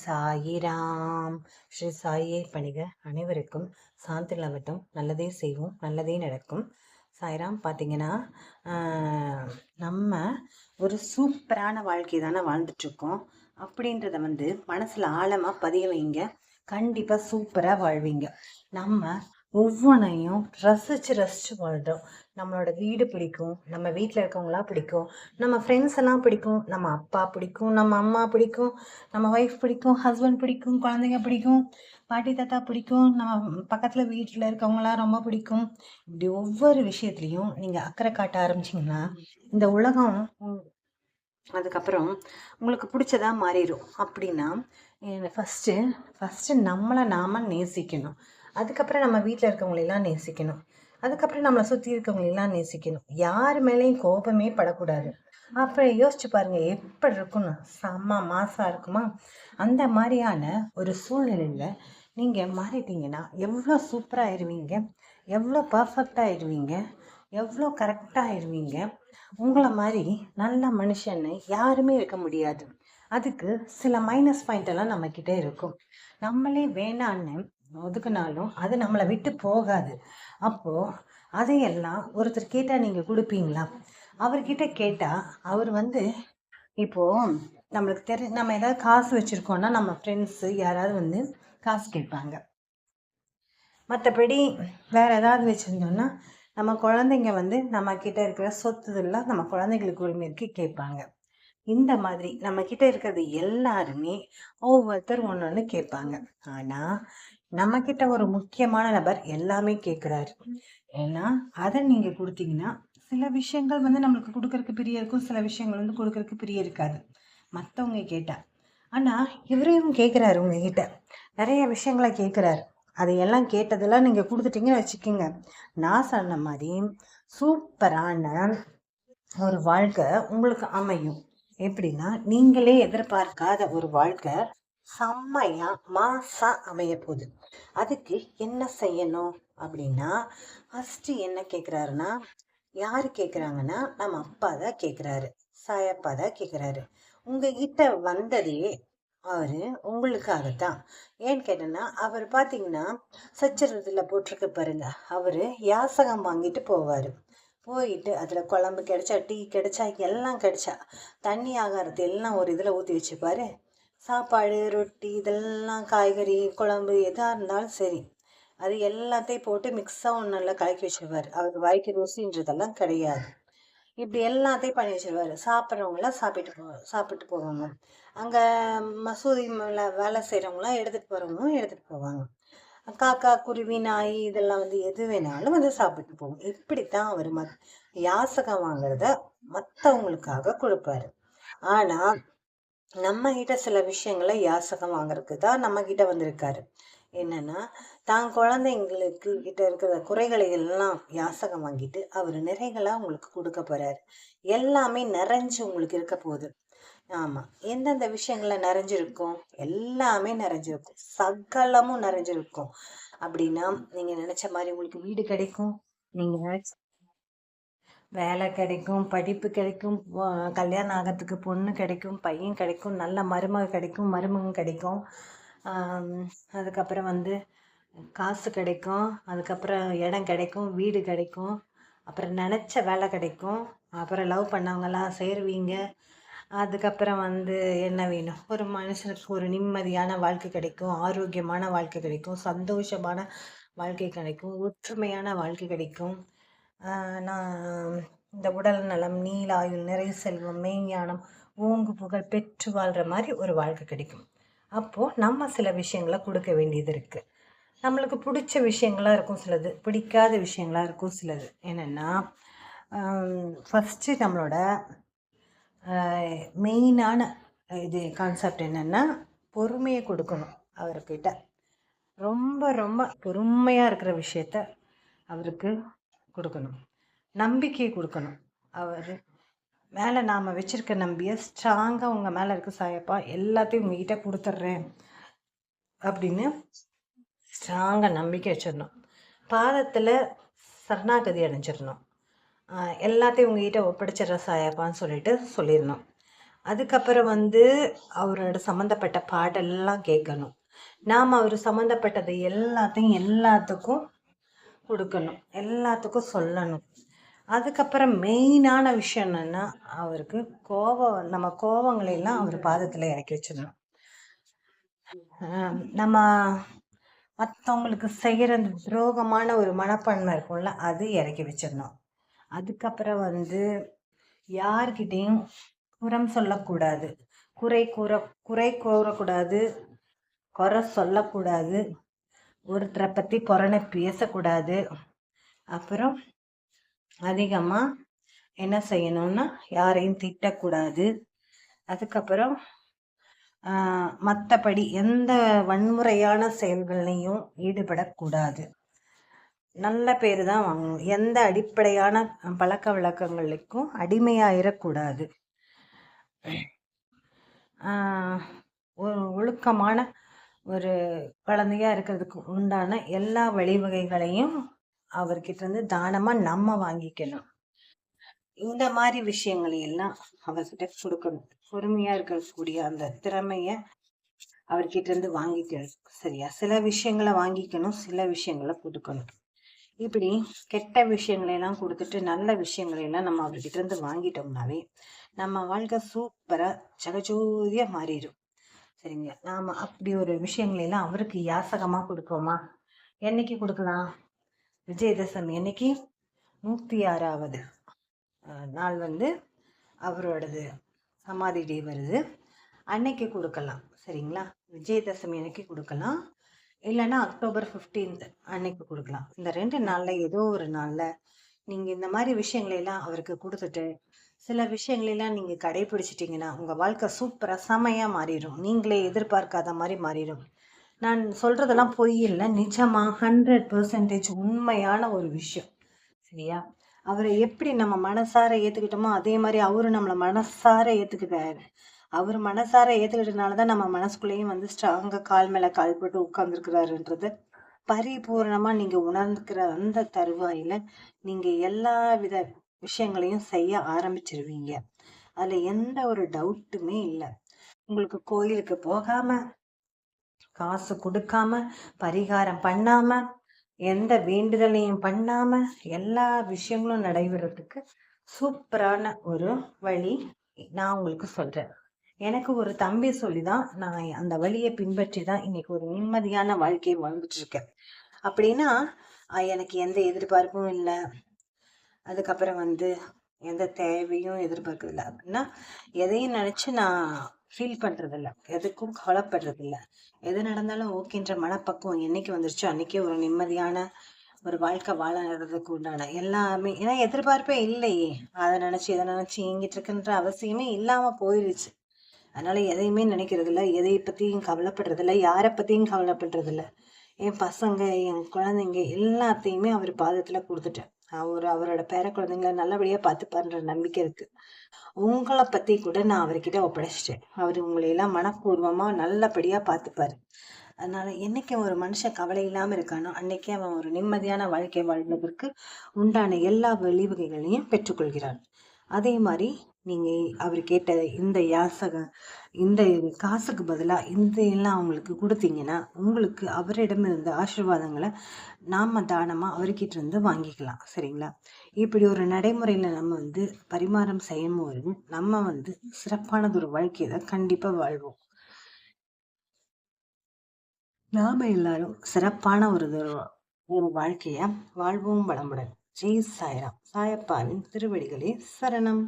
சாயிராம் ஸ்ரீ சாயை பணிக அனைவருக்கும் சாந்தி நிலவட்டும் நல்லதே செய்வோம் நல்லதே நடக்கும். சாய்ராம் பார்த்தீங்கன்னா நம்ம ஒரு சூப்பரான வாழ்க்கை தானே வாழ்ந்துட்டுருக்கோம். அப்படின்றத வந்து மனசில் ஆழமாக பதிய வைங்க. கண்டிப்பாக சூப்பராக வாழ்வீங்க. நம்ம ஒவ்வொன்றையும் ரசித்து ரசித்து வாழ்கிறோம் நம்மளோட வீடு பிடிக்கும் நம்ம வீட்டில் இருக்கவங்களா பிடிக்கும் நம்ம ஃப்ரெண்ட்ஸ் எல்லாம் பிடிக்கும் நம்ம அப்பா பிடிக்கும் நம்ம அம்மா பிடிக்கும் நம்ம ஒய்ஃப் பிடிக்கும் ஹஸ்பண்ட் பிடிக்கும் குழந்தைங்க பிடிக்கும் பாட்டி தாத்தா பிடிக்கும் நம்ம பக்கத்தில் வீட்டில் இருக்கவங்களாம் ரொம்ப பிடிக்கும். இப்படி ஒவ்வொரு விஷயத்துலையும் நீங்கள் அக்கறை காட்ட ஆரம்பிச்சிங்கன்னா இந்த உலகம் அதுக்கப்புறம் உங்களுக்கு பிடிச்சதா மாறிடும் அப்படின்னா ஃபஸ்ட்டு ஃபஸ்ட்டு நம்மளை நாம் நேசிக்கணும். அதுக்கப்புறம் நம்ம வீட்டில் இருக்கவங்களெல்லாம் நேசிக்கணும். அதுக்கப்புறம் நம்மளை சுற்றி இருக்கவங்களெல்லாம் நேசிக்கணும். யார் மேலேயும் கோபமே படக்கூடாது. அப்புறம் யோசிச்சு பாருங்க எப்படி இருக்கும்னு? செம்ம மாசா இருக்குமா? அந்த மாதிரியான ஒரு சூழ்நிலையில் நீங்கள் மாறிட்டீங்கன்னா எவ்வளோ சூப்பராக ஆயிடுவீங்க எவ்வளோ பர்ஃபெக்டாக ஆயிடுவீங்க எவ்வளோ கரெக்டாக ஆயிடுவீங்க உங்களை மாதிரி நல்ல மனுஷன்னு யாருமே இருக்க முடியாது. அதுக்கு சில மைனஸ் பாயிண்ட் எல்லாம் நம்மக்கிட்ட இருக்கும். நம்மளே வேணான்னு ஒதுக்குனாலும் அது நம்மளை விட்டு போகாது. அப்போது அதையெல்லாம் ஒருத்தர் கேட்டால் நீங்கள் கொடுப்பீங்களா? அவர்கிட்ட கேட்டால் அவர் வந்து இப்போது நம்மளுக்கு தெரி நம்ம ஏதாவது காசு வச்சுருக்கோன்னா நம்ம ஃப்ரெண்ட்ஸு யாராவது வந்து காசு கேட்பாங்க. மற்றபடி வேறு ஏதாவது வச்சுருந்தோன்னா நம்ம குழந்தைங்க வந்து நம்ம கிட்ட இருக்கிற சொத்துலாம் நம்ம குழந்தைங்களுக்கு உரிமை இருக்கு கேட்பாங்க. இந்த மாதிரி நம்ம கிட்ட இருக்கிறது எல்லாருமே ஒவ்வொருத்தர் ஒன்று ஒன்று கேட்பாங்க. ஆனால் நம்ம கிட்ட ஒரு முக்கியமான நபர் எல்லாமே கேட்குறாரு. ஏன்னா அதை நீங்கள் கொடுத்தீங்கன்னா சில விஷயங்கள் வந்து நம்மளுக்கு கொடுக்கறதுக்கு பிரிய இருக்கும் சில விஷயங்கள் வந்து கொடுக்கறதுக்கு பிரிய இருக்காது. மற்றவங்க கேட்டா. ஆனால் இவரையும் கேட்குறாரு உங்ககிட்ட. நிறைய விஷயங்களை கேட்குறாரு. அதையெல்லாம் கேட்டதெல்லாம் நீங்கள் கொடுத்துட்டீங்கன்னு வச்சுக்கோங்க. நான் சொன்ன மாதிரி சூப்பரான ஒரு வாழ்க்கை உங்களுக்கு அமையும். எப்படின்னா நீங்களே எதிர்பார்க்காத ஒரு வாழ்க்கை செம்மையா மாசா அமைய போகுது. அதுக்கு என்ன செய்யணும் அப்படின்னா ஃபஸ்ட்டு என்ன கேட்குறாருன்னா யார் கேட்குறாங்கன்னா நம்ம அப்பா தான் கேட்குறாரு சாயப்பா தான் கேட்குறாரு உங்ககிட்ட வந்ததே அவர் உங்களுக்காகத்தான். ஏன்னு கேட்டேன்னா அவர் பார்த்தீங்கன்னா சச்சரத்தில் போட்டிருக்க பாருங்க அவர் யாசகம் வாங்கிட்டு போவார். போயிட்டு அதில் குழம்பு கிடைச்சா டீ கிடைச்சா எல்லாம் கிடைச்சா தண்ணி ஆகாரத்தை எல்லாம் ஒரு இதில் ஊற்றி வச்சுப்பார். சாப்பாடு ரொட்டி இதெல்லாம் காய்கறி குழம்பு எதாக இருந்தாலும் சரி அது எல்லாத்தையும் போட்டு மிக்ஸாக ஒன்று நல்லா கலக்கி வச்சிருவார். அவர் வாய்க்கு ருசின்றதெல்லாம் கிடையாது. இப்படி எல்லாத்தையும் பண்ணி வச்சிருவாரு. சாப்பிட்றவங்களாம் சாப்பிட்டு போ சாப்பிட்டு போவாங்க. அங்கே மசூதி மேலே வேலை செய்கிறவங்களாம் எடுத்துகிட்டு போகிறவங்களும் எடுத்துகிட்டு போவாங்க. காக்கா குருவி நாய் இதெல்லாம் வந்து எது வேணாலும் வந்து சாப்பிட்டு போகும். இப்படித்தான் அவர் மத் யாசகம் வாங்குறத மற்றவங்களுக்காக கொடுப்பாரு. ஆனால் நம்ம கிட்ட சில விஷயங்களை யாசகம் வாங்குறதுக்கு தான் நம்ம கிட்ட வந்திருக்காரு. என்னன்னா தான் குழந்தைங்களுக்கு கிட்ட இருக்கிற குறைகளை எல்லாம் யாசகம் வாங்கிட்டு அவர் நிறைகளா உங்களுக்கு கொடுக்க போறாரு. எல்லாமே நிறைஞ்சு உங்களுக்கு இருக்க போகுது. ஆமாம் எந்தெந்த விஷயங்களில் நிறைஞ்சிருக்கும்? எல்லாமே நிறைஞ்சிருக்கும். சகலமும் நிறைஞ்சிருக்கும். அப்படின்னா நீங்கள் நினச்ச மாதிரி உங்களுக்கு வீடு கிடைக்கும். நீங்கள் நினச்ச வேலை கிடைக்கும் படிப்பு கிடைக்கும் கல்யாணம் ஆகிறதுக்கு பொண்ணு கிடைக்கும் பையன் கிடைக்கும் நல்ல மருமக கிடைக்கும் மருமகன் கிடைக்கும். அதுக்கப்புறம் வந்து காசு கிடைக்கும் அதுக்கப்புறம் இடம் கிடைக்கும் வீடு கிடைக்கும் அப்புறம் நினச்ச வேலை கிடைக்கும் அப்புறம் லவ் பண்ணவங்கெல்லாம் சேருவீங்க. அதுக்கப்புறம் வந்து என்ன வேணும்? ஒரு மனுஷனுக்கு ஒரு நிம்மதியான வாழ்க்கை கிடைக்கும் ஆரோக்கியமான வாழ்க்கை கிடைக்கும் சந்தோஷமான வாழ்க்கை கிடைக்கும் ஒற்றுமையான வாழ்க்கை கிடைக்கும். நான் இந்த உடல் நலம் நீலாயுள் நிறை செல்வம் மெய்ஞானம் ஓங்கு புகழ் பெற்று வாழ்கிற மாதிரி ஒரு வாழ்க்கை கிடைக்கும். அப்போது நம்ம சில விஷயங்களை கொடுக்க வேண்டியது இருக்குது நம்மளுக்கு பிடிச்ச விஷயங்களாக இருக்கும் சிலது பிடிக்காத விஷயங்களாக இருக்கும் சிலது. என்னென்னா ஃபஸ்ட்டு நம்மளோட மெயினான இது கான்செப்ட் என்னென்னா பொறுமையை கொடுக்கணும் அவர்கிட்ட. ரொம்ப ரொம்ப பொறுமையாக இருக்கிற விஷயத்த அவருக்கு கொடுக்கணும். நம்பிக்கை கொடுக்கணும். அவர் மேலே நாம் வச்சுருக்க நம்பியை ஸ்ட்ராங்காக உங்கள் மேலே இருக்க சாயப்பா எல்லாத்தையும் உங்ககிட்ட கொடுத்துட்றேன் அப்படின்னு ஸ்ட்ராங்காக நம்பிக்கை வச்சிடணும். பாதத்தில் சரணாகதி அடைஞ்சிடணும். எல்லாத்தையும் உங்ககிட்ட ஒப்படைச்சிட்ற சாயப்பான்னு சொல்லிட்டு சொல்லிடணும். அதுக்கப்புறம் வந்து அவரோட சம்மந்தப்பட்ட பாடெல்லாம் கேட்கணும். நாம் அவர் சம்மந்தப்பட்டது எல்லாத்தையும் எல்லாத்துக்கும் கொடுக்கணும். எல்லாத்துக்கும் சொல்லணும். அதுக்கப்புறம் மெயினான விஷயம் என்னென்னா அவருக்கு கோபம் நம்ம கோபங்களெல்லாம் அவர் பாதத்தில் இறக்கி வச்சிடணும். நம்ம மற்றவங்களுக்கு செய்கிற அந்த துரோகமான ஒரு மனப்பான்மை இருக்கும்ல அது இறக்கி வச்சிடணும். அதுக்கப்புறம் வந்து யார்கிட்டையும் குறம் சொல்லக்கூடாது. குறை கூற குறை கூறக்கூடாது. குறை சொல்லக்கூடாது. ஒருத்தரை பற்றி புறணை பேசக்கூடாது. அப்புறம் அதிகமாக என்ன செய்யணும்னா யாரையும் திட்டக்கூடாது. அதுக்கப்புறம் மற்றபடி எந்த வன்முறையான செயல்கள்லையும் ஈடுபடக்கூடாது. நல்ல பேர் தான் வாங்கணும். எந்த அடிப்படையான பழக்க வழக்கங்களுக்கும் அடிமையாயிடக்கூடாது ஒரு ஒழுக்கமான ஒரு குழந்தையாக இருக்கிறதுக்கு உண்டான எல்லா வழிவகைகளையும் அவர்கிட்டருந்து தானமாக நம்ம வாங்கிக்கணும். இந்த மாதிரி விஷயங்களை எல்லாம் அவர்கிட்ட கொடுக்கணும். பொறுமையாக இருக்கக்கூடிய அந்த திறமையை அவர்கிட்ட இருந்து வாங்கிக்கணும். சரியா? சில விஷயங்களை வாங்கிக்கணும் சில விஷயங்களை கொடுக்கணும். இப்படி கெட்ட விஷயங்களை எல்லாம் கொடுத்துட்டு நல்ல விஷயங்களை எல்லாம் நம்ம அவர்கிட்ட இருந்து வாங்கிட்டோம்னாவே நம்ம வாழ்க்கை சூப்பரா ஜகஜோதியா மாறிடும். சரிங்க நாம அப்படி ஒரு விஷயங்களை எல்லாம் அவருக்கு யாசகமா கொடுக்கோமா? என்னைக்கு கொடுக்கலாம்? விஜயதசமி என்னைக்கு நூத்தி ஆறாவது நாள் வந்து அவரோடது சமாதி டே வருது. அன்னைக்கு கொடுக்கலாம். சரிங்களா? விஜயதசமி அன்னைக்கு கொடுக்கலாம். இல்லைன்னா அக்டோபர் ஃபிஃப்டீன்த் அன்னைக்கு கொடுக்கலாம். இந்த ரெண்டு நாளில் ஏதோ ஒரு நாளில் நீங்கள் இந்த மாதிரி விஷயங்களையெல்லாம் அவருக்கு கொடுத்துட்டு சில விஷயங்களெல்லாம் நீங்கள் கடைபிடிச்சிட்டிங்கன்னா உங்கள் வாழ்க்கை சூப்பராக செமையாக மாறிடும். நீங்களே எதிர்பார்க்காத மாதிரி மாறிடும். நான் சொல்கிறதெல்லாம் பொய் இல்லை. நிஜமாக ஹண்ட்ரட் பர்சன்டேஜ் உண்மையான ஒரு விஷயம். சரியா? அவரை எப்படி நம்ம மனசார ஏற்றுக்கிட்டோமோ அதே மாதிரி அவரும் நம்மளை மனசார ஏற்றுக்கிட்டாரு அவர் மனசார ஏற்றுக்கிட்டனால தான் நம்ம மனசுக்குள்ளேயும் வந்து ஸ்ட்ராங்காக கால் மேலே கால் போட்டு உட்காந்துருக்கிறாருன்றது பரிபூர்ணமாக நீங்கள் உணர்ந்துக்கிற அந்த தருவாயில் நீங்கள் எல்லா வித விஷயங்களையும் செய்ய ஆரம்பிச்சிருவீங்க. அதில் எந்த ஒரு டவுட்டுமே இல்லை. உங்களுக்கு கோயிலுக்கு போகாம காசு கொடுக்காம பரிகாரம் பண்ணாம எந்த வேண்டுதலையும் பண்ணாம எல்லா விஷயங்களும் நடைபெறதுக்கு சூப்பரான ஒரு வழி நான் உங்களுக்கு சொல்றேன். எனக்கு ஒரு தம்பி சொல்லி தான் நான் அந்த வழியை பின்பற்றி தான் இன்னைக்கு ஒரு நிம்மதியான வாழ்க்கையை வாழ்ந்துட்டு இருக்கேன் அப்படின்னா எனக்கு எந்த எதிர்பார்ப்பும் இல்லை. அதுக்கப்புறம் வந்து எந்த தேவையும் எதிர்பார்க்கறதில்ல. அப்படின்னா எதையும் நினச்சி நான் ஃபீல் பண்ணுறதில்ல எதுக்கும் கவலைப்படுறதில்ல. எது நடந்தாலும் ஓகேன்ற மனப்பக்குவம் என்னைக்கு வந்துருச்சோ அன்னைக்கே ஒரு நிம்மதியான ஒரு வாழ்க்கை வாழறதுக்கு உண்டான எல்லாமே ஏன்னா எதிர்பார்ப்பே இல்லையே. அதை நினச்சி இதை நினச்சி இயங்கிட்டு இருக்குன்ற அவசியமே இல்லாமல் போயிடுச்சு அதனால் எதையுமே நினைக்கிறதில்ல. எதை பற்றியும் கவலைப்படுறதில்ல. யாரை பற்றியும் கவலைப்படுறதில்ல. என் பசங்க என் குழந்தைங்க எல்லாத்தையுமே அவர் பாதத்தில் கொடுத்துட்டேன் அவர் அவரோட பேர குழந்தைங்கள நல்லபடியாக பார்த்துப்பாருன்ற நம்பிக்கை இருக்குது உங்களை பற்றி கூட நான் அவர்கிட்ட ஒப்படைச்சிட்டேன். அவர் உங்களையெல்லாம் மனப்பூர்வமாக நல்லபடியாக பார்த்துப்பாரு. அதனால என்னைக்கு ஒரு மனுஷன் கவலை இல்லாமல் இருக்கானோ அன்னைக்கு அவன் ஒரு நிம்மதியான வாழ்க்கை வாழ்வதற்கு உண்டான எல்லா வழிவகைகளையும் பெற்றுக்கொள்கிறான். அதே மாதிரி நீங்கள் அவர் கேட்ட இந்த யாசக இந்த காசுக்கு பதிலாக இந்த எல்லாம் அவங்களுக்கு கொடுத்தீங்கன்னா உங்களுக்கு அவரிடம் இருந்த ஆசீர்வாதங்களை நாம் தானமாக அவர்கிட்ட இருந்து வாங்கிக்கலாம். சரிங்களா? இப்படி ஒரு நடைமுறையில் நம்ம வந்து பரிமாறம் செய்யும் போது நம்ம வந்து சிறப்பானது ஒரு வாழ்க்கையை தான் கண்டிப்பாக வாழ்வோம். நாம் எல்லாரும் சிறப்பான ஒரு ஒரு வாழ்க்கையை வாழ்வோம் வளமுடன். ஜெய் சாய்ராம் சாயப்பாவின் திருவடிகளே சரணம்.